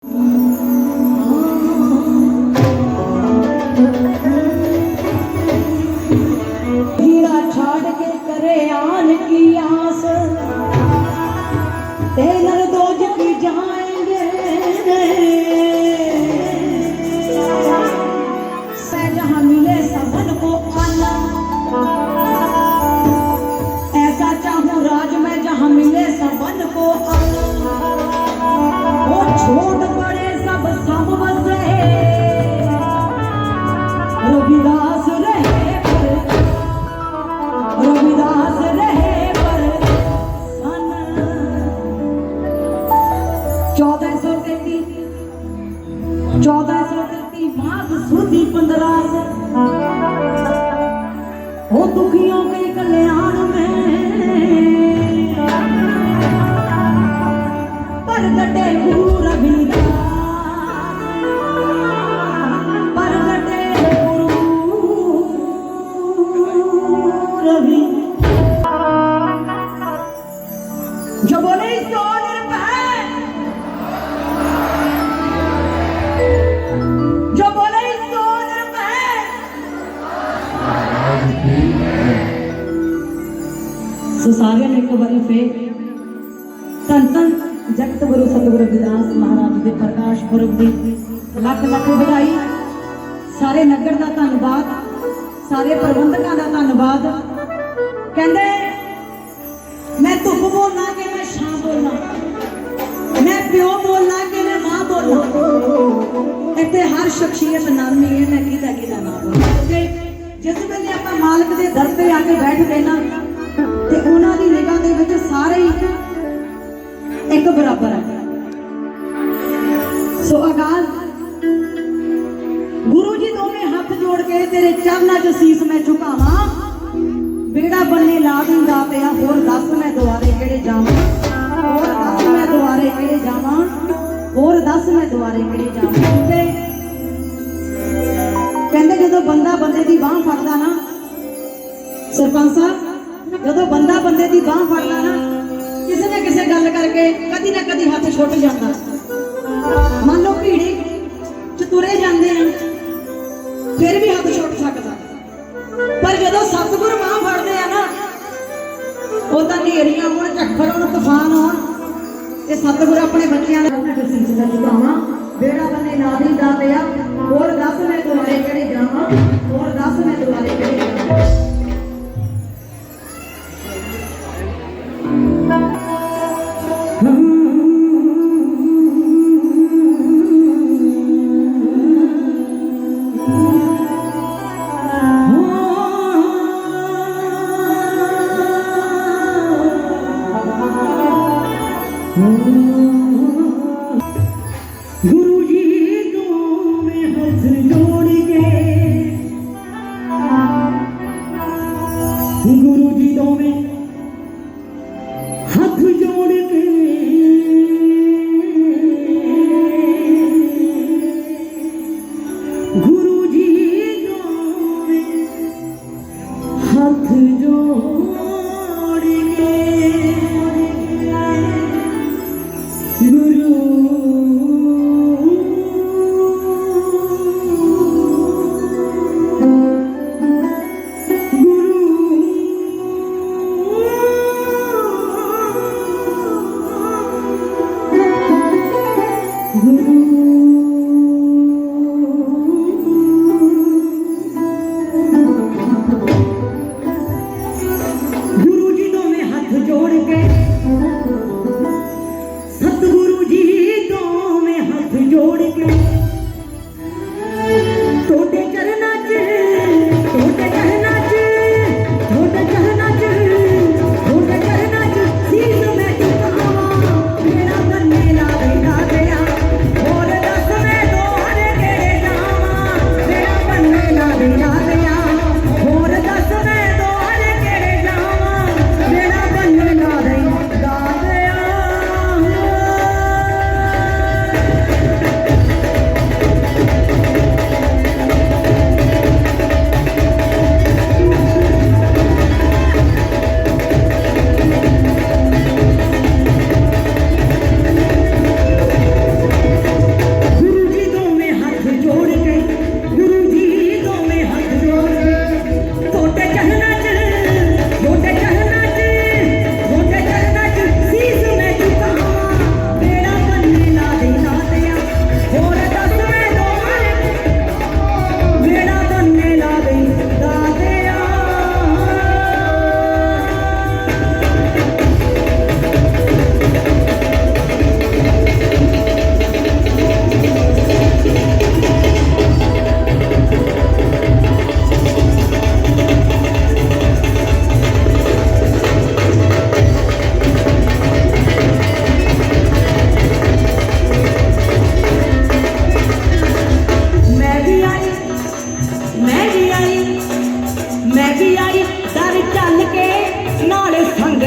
Thank you. चौदह सौ तैतीस। चौदह सौ तैतीस माघ सुधी पंद्रह दुखियों के कल्याण में। पर ਸੋ ਸਾਰਿਆਂ ਨੇ ਇੱਕ ਵਾਰੀ ਫੇਰ ਧੰਨ ਧੰਨ ਜਗਤ ਗੁਰੂ ਸਤਿਗੁਰੂ ਰਵਿਦਾਸ ਮਹਾਰਾਜ ਦੇ ਪ੍ਰਕਾਸ਼ ਪੁਰਬ ਦੀ ਲੱਖ ਲੱਖ ਵਧਾਈ। ਸਾਰੇ ਨਗਰ ਦਾ ਧੰਨਵਾਦ, ਸਾਰੇ ਪ੍ਰਬੰਧਕਾਂ ਦਾ ਧੰਨਵਾਦ। ਕਹਿੰਦੇ, ਮੈਂ ਧੁੱਪ ਬੋਲਣਾ ਕਿ ਮੈਂ ਛਾਂ ਬੋਲਣਾ? ਮੈਂ ਪਿਓ ਬੋਲਣਾ ਕਿ ਮੈਂ ਮਾਂ ਬੋਲਣਾ? ਇੱਥੇ ਹਰ ਸ਼ਖਸੀਅਤ ਨਾਮੀ ਹੈ, ਮੈਂ ਕਿਹਦਾ ਕਿਹਦਾ ਨਾਮ ਬੋਲਣਾ? ਜਿਸ ਵੇਲੇ ਆਪਾਂ ਮਾਲਕ ਦੇ ਦਰ ਤੇ ਆ ਕੇ ਬੈਠ ਗਏ ਨਾ ਤੇ ਉਹਨਾਂ ਦੀ ਨਿਗਾਹ ਦੇ ਵਿੱਚ ਸਾਰੇ ਹੀ ਇੱਕ ਬਰਾਬਰ ਹੈ। ਸੋ ਅਕਾਲ ਗੁਰੂ ਜੀ ਦੋਵੇਂ ਹੱਥ ਜੋੜ ਕੇ ਤੇਰੇ ਚਰਨਾਂ 'ਚ ਸੀਸ ਮੈਂ ਝੁਕਾਵਾਂ। ਬੇੜਾ ਬੰਨੇ ਲਾ ਦਿੰਦਾ ਪਿਆ, ਹੋਰ ਦੱਸ ਮੈਂ ਦੁਆਰੇ ਕਿਹੜੇ ਜਾਵਾਂ? ਹੋਰ ਦੱਸ ਮੈਂ ਦੁਆਰੇ ਕਿਹੜੇ ਜਾਵਾਂ? ਹੋਰ ਦੱਸ ਮੈਂ ਦੁਆਰੇ ਕਿਹੜੇ ਜਾਵਾਂ? ਤੇ ਕਹਿੰਦੇ ਜਦੋਂ ਬੰਦਾ ਬੰਦੇ ਦੀ ਬਾਹ ਫੜਦਾ ਨਾ, ਸਰਪੰਚ ਸਾਹਿਬ ਜਦੋਂ ਬੰਦਾ ਬੰਦੇ ਦੀ ਬਾਹ ਫੜਦਾ ਨਾ, ਕਿਸੇ ਨਾ ਕਿਸੇ ਗੱਲ ਕਰਕੇ ਕਦੀ ਨਾ ਕਦੀ ਹੱਥ ਛੁੱਟ ਜਾਂਦਾ। ਮੰਨ ਲਓ ਭੀੜੀ ਚ ਤੁਰੇ ਜਾਂਦੇ ਆ, ਫਿਰ ਵੀ ਹੱਥ ਛੁੱਟ ਸਕਦਾ। ਪਰ ਜਦੋਂ ਸਤਿਗੁਰ ਬਾਹ ਫੜਦੇ ਆ ਨਾ, ਉਹ ਤਾਂ ਨੇਰੀਆਂ ਹੋਣ ਝੱਖੜ ਹੋਣ ਤੂਫਾਨ ਹੋਣ ਤੇ ਸਤਿਗੁਰ ਆਪਣੇ ਬੱਚਿਆਂ ਨੂੰ ਉਹਨਾਂ ਦੇ ਸੀਸ ਦਾ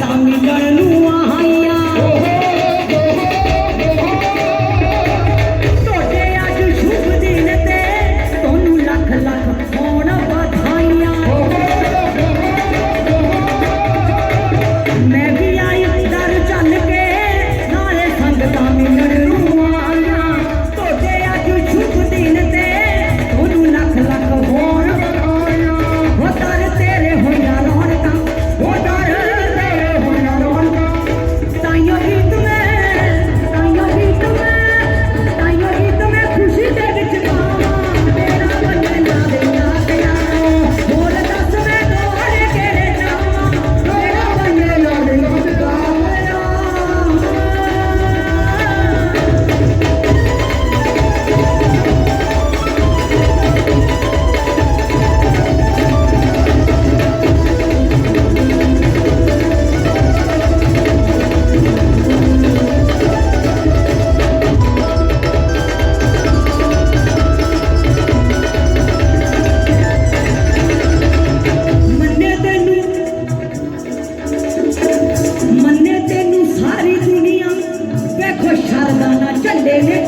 தமிழர் দেবে